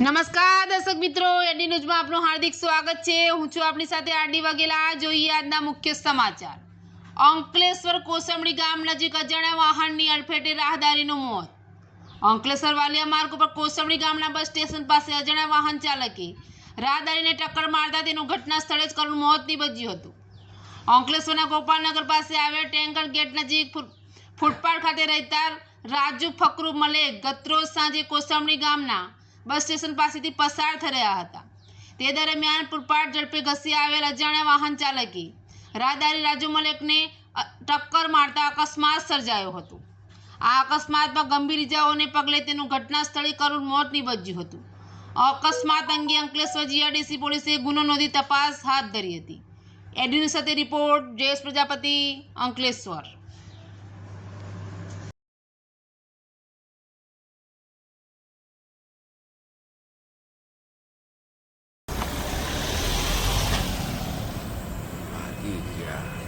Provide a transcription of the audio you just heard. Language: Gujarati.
નમસ્કાર, દર્શક મિત્રો. એડી ન્યૂઝમાં આપનું હાર્દિક સ્વાગત છે. હું છું આપણી સાથે આરડી વાઘેલા. જોઈએ આજના મુખ્ય સમાચાર. અંકલેશ્વર કોસમડી ગામ નજીક અજાણ્યા વાહનની અડફેટે રાહદારીનું મોત. અંકલેશ્વર વાલિયા માર્ગ ઉપર કોસમણી ગામના બસ સ્ટેશન પાસે અજાણ્યા વાહન ચાલકે રાહદારીને ટક્કર મારતા તેનું ઘટના સ્થળે જ કરુણ મોત નીપજ્યું હતું. અંકલેશ્વરના ગોપાલનગર પાસે આવેલ ટેન્કર ગેટ નજીક ફૂટ- ફૂટપાથ ખાતે રહેતા રાજુ ફકરુ મલેક ગતરોજ સાંજે કોસમણી ગામના બસ સ્ટેશન પાસેથી પસાર થઈ રહ્યા હતા. તે દરમિયાન પુરપાટ ઝડપે ઘસી આવેલ અજાણ્યા વાહન ચાલકે રાહદારી રાજુ મલેકને ટક્કર મારતા અકસ્માત સર્જાયો હતો. આ અકસ્માતમાં ગંભીર ઇજાઓને પગલે તેનું ઘટના સ્થળે કરુણ મોત નીપજ્યું હતું. અકસ્માત અંગે અંકલેશ્વર જીઆરડીસી પોલીસે ગુનો નોંધી તપાસ હાથ ધરી હતી. એડિન સાથે report, Jayesh Prajapati, Ankleshwar. Mm, yeah.